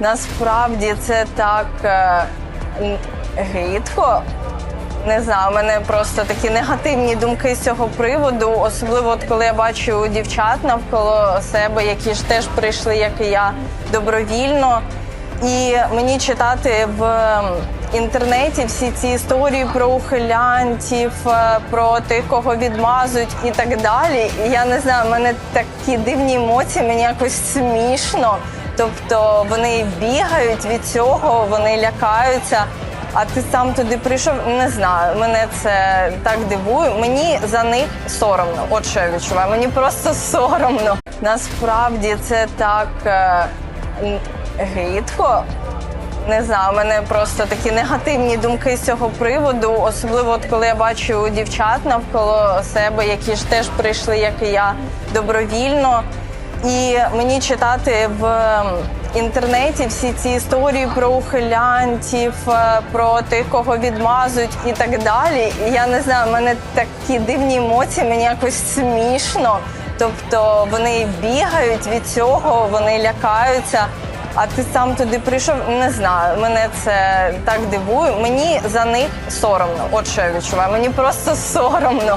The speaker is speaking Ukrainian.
Насправді це так е, м, гидко. Не знаю, у мене просто такі негативні думки з цього приводу, особливо от коли я бачу дівчат навколо себе, які ж теж прийшли, як і я, добровільно. І мені читати в інтернеті всі ці історії про ухилянтів, е, про тих, кого відмазують і так далі. Я не знаю, в мене такі дивні емоції, мені якось смішно. Тобто вони бігають від цього, вони лякаються. А ти сам туди прийшов, не знаю. Мене це так дивує. Мені за них соромно. От що я відчуваю. Мені просто соромно. Насправді це так е, гидко. Не знаю, у мене просто такі негативні думки з цього приводу, особливо от коли я бачу дівчат навколо себе, які ж теж прийшли, як і я, добровільно. І мені читати в інтернеті всі ці історії про ухилянтів, е, про тих, кого відмазують і так далі. Я не знаю, в мене такі дивні емоції, мені якось смішно. Тобто вони бігають від цього, вони лякаються. А ти сам туди прийшов, не знаю. Мене це так дивує. Мені за них соромно. От що я відчуваю. Мені просто соромно.